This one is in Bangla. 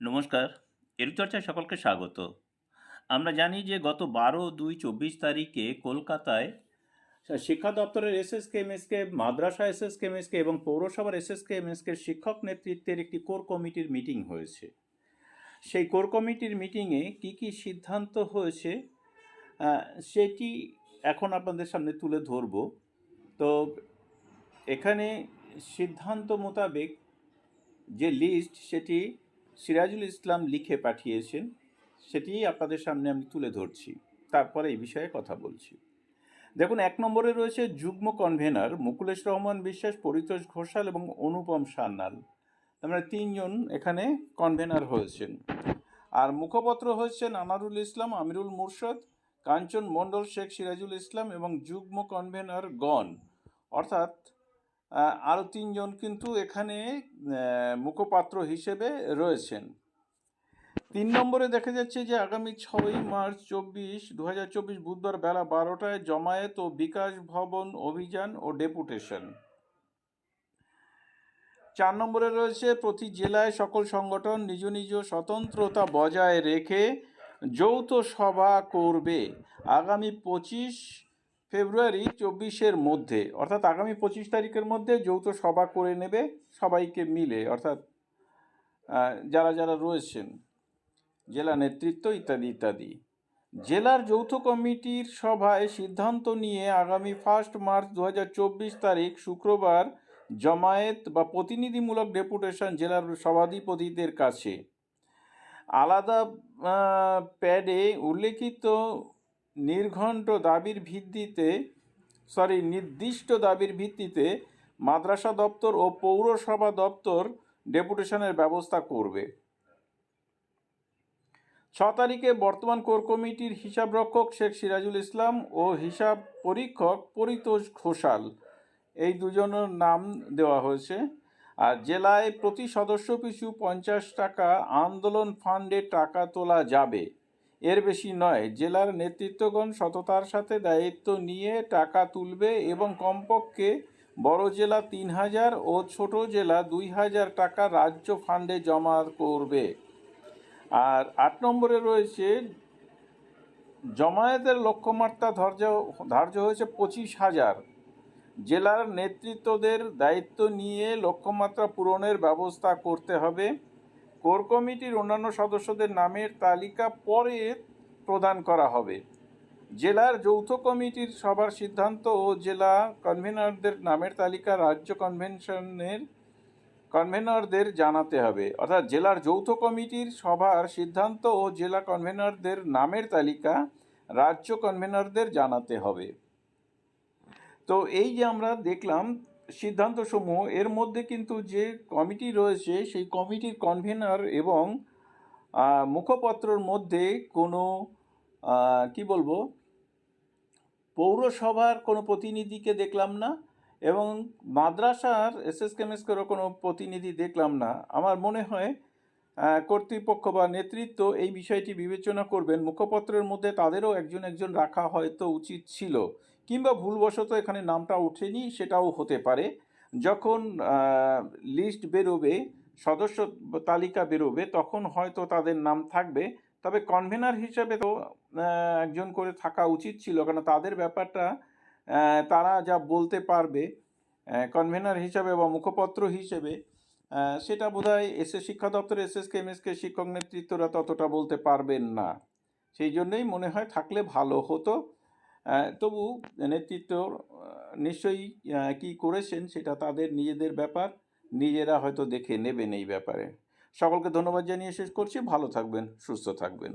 নমস্কার, এরুচর্চায় সকলকে স্বাগত। আমরা জানি যে গত বারো দুই চব্বিশ তারিখে কলকাতায় শিক্ষা দপ্তরের এসএসকে, এমএসকে, মাদ্রাসা এসএসকে, এমএসকে এবং পৌরসভার S S K SSK, MSK শিক্ষক নেতৃত্বের একটি কোর কমিটির মিটিং হয়েছে। সেই কোর কমিটির মিটিংয়ে কি কি সিদ্ধান্ত হয়েছে সেটি এখন আপনাদের সামনে তুলে ধরব। তো এখানে সিদ্ধান্ত মোতাবেক যে লিস্ট, সেটি সিরাজুল ইসলাম লিখে পাঠিয়েছেন, সেটি আপনাদের সামনে আমি তুলে ধরছি। তারপরে এই বিষয়ে কথা বলছি। দেখুন, এক নম্বরে রয়েছে যুগ্ম কনভেনার মুকুলেশ রহমান বিশ্বাস, পরিতোষ ঘোষাল এবং অনুপম সান্যাল। তার মানে তিনজন এখানে কনভেনার হয়েছেন। আর মুখপত্র হয়েছেন আনারুল ইসলাম, আমিরুল মুর্শদ, কাঞ্চন মণ্ডল, শেখ সিরাজুল ইসলাম এবং যুগ্ম কনভেনার গণ। অর্থাৎ আরও তিনজন কিন্তু এখানে মুখপাত্র হিসেবে রয়েছেন। তিন নম্বরে দেখা যাচ্ছে যে আগামী ছয়ই মার্চ চব্বিশ দু চব্বিশ বুধবার বেলা বারোটায় জমায়েত ও বিকাশ ভবন অভিযান ও ডেপুটেশন। চার নম্বরে রয়েছে, প্রতি জেলায় সকল সংগঠন নিজ নিজ স্বতন্ত্রতা বজায় রেখে যৌথ সভা করবে। আগামী পঁচিশ ফেব্রুয়ারি চব্বিশের মধ্যে, অর্থাৎ আগামী পঁচিশ তারিখের মধ্যে যৌথ সভা করে নেবে সবাইকে মিলে, অর্থাৎ যারা যারা রয়েছেন, জেলা নেতৃত্ব ইত্যাদি ইত্যাদি। জেলার যৌথ কমিটির সভায় সিদ্ধান্ত নিয়ে আগামী ফার্স্ট মার্চ দু হাজার চব্বিশ তারিখ শুক্রবার জমায়েত বা প্রতিনিধিমূলক ডেপুটেশন জেলার সভাধিপতিদের কাছে। আলাদা প্যাডে উল্লেখিত নির্ঘণ্ট দাবির ভিত্তিতে সরি নির্দিষ্ট দাবির ভিত্তিতে মাদ্রাসা দপ্তর ও পৌরসভা দপ্তর ডেপুটেশনের ব্যবস্থা করবে। ছ তারিখে বর্তমান কোর কমিটির হিসাবরক্ষক শেখ সিরাজুল ইসলাম ও হিসাব পরীক্ষক পরিতোষ ঘোষাল। এই দুজনের নাম দেওয়া হয়েছে। আর জেলায় প্রতি সদস্য পিছু পঞ্চাশ টাকা আন্দোলন ফান্ডে টাকা তোলা যাবে। এর বেশি নয়, জেলার নেতৃত্বগণ সততার সাথে দায়িত্ব নিয়ে টাকা তুলবে এবং কমপক্ষে বড় জেলা তিন হাজার ও ছোট জেলা দুই হাজার টাকা রাজ্য ফান্ডে জমা করবে। আর আট নম্বরে রয়েছে, জমায়েতের লক্ষ্যমাত্রা ধার্য ধার্য হয়েছে পঁচিশ হাজার। জেলার নেতৃত্বদের দায়িত্ব নিয়ে লক্ষ্যমাত্রা পূরণের ব্যবস্থা করতে হবে। কোর কমিটির অন্যান্য সদস্যদের নামের তালিকা পরে প্রদান করা হবে। জেলার যৌথ কমিটির সবার সিদ্ধান্ত ও জেলা কনভেনরদের নামের তালিকা রাজ্য কনভেনশনের কনভেনরদের জানাতে হবে। অর্থাৎ জেলার যৌথ কমিটির সভার সিদ্ধান্ত ও জেলা কনভেনরদের নামের তালিকা রাজ্য কনভেনরদের জানাতে হবে। তো এই যে আমরা দেখলাম সিদ্ধান্তসমূহ, এর মধ্যে কিন্তু যে কমিটি রয়েছে, সেই কমিটির কনভেনার এবং মুখপত্রর মধ্যে কোনো কি বলব? পৌরসভার কোনো প্রতিনিধিকে দেখলাম না এবং মাদ্রাসার এস এসএস কেমএসকেরও কোনো প্রতিনিধি দেখলাম না। আমার মনে হয় কর্তৃপক্ষ বা নেতৃত্ব এই বিষয়টি বিবেচনা করবেন। মুখপত্রের মধ্যে তাদেরও একজন একজন রাখা হয়তো উচিত ছিল। কিংবা ভুলবশত এখানে নামটা ওঠেনি, সেটাও হতে পারে। যখন লিস্ট বেরোবে, সদস্য তালিকা বেরোবে, তখন হয়তো তাদের নাম থাকবে। তবে কনভেনার হিসেবে তো একজন করে থাকা উচিত ছিল কেন তাদের ব্যাপারটা তারা যা বলতে পারবে কনভেনার হিসাবে বা মুখপত্র হিসেবে সেটা বোধহয় এসএস শিক্ষা দপ্তর এস এসএসকে এমএসকে শিক্ষক নেতৃত্বরা ততটা বলতে পারবেন না। সেই জন্যই মনে হয় থাকলে ভালো হতো। তবু নেতৃত্ব নিশ্চয়ই কি করেছেন সেটা তাদের নিজেদের ব্যাপার, নিজেরা হয়তো দেখে নেবেন এই ব্যাপারে। সকলকে ধন্যবাদ জানিয়ে শেষ করছি। ভালো থাকবেন, সুস্থ থাকবেন।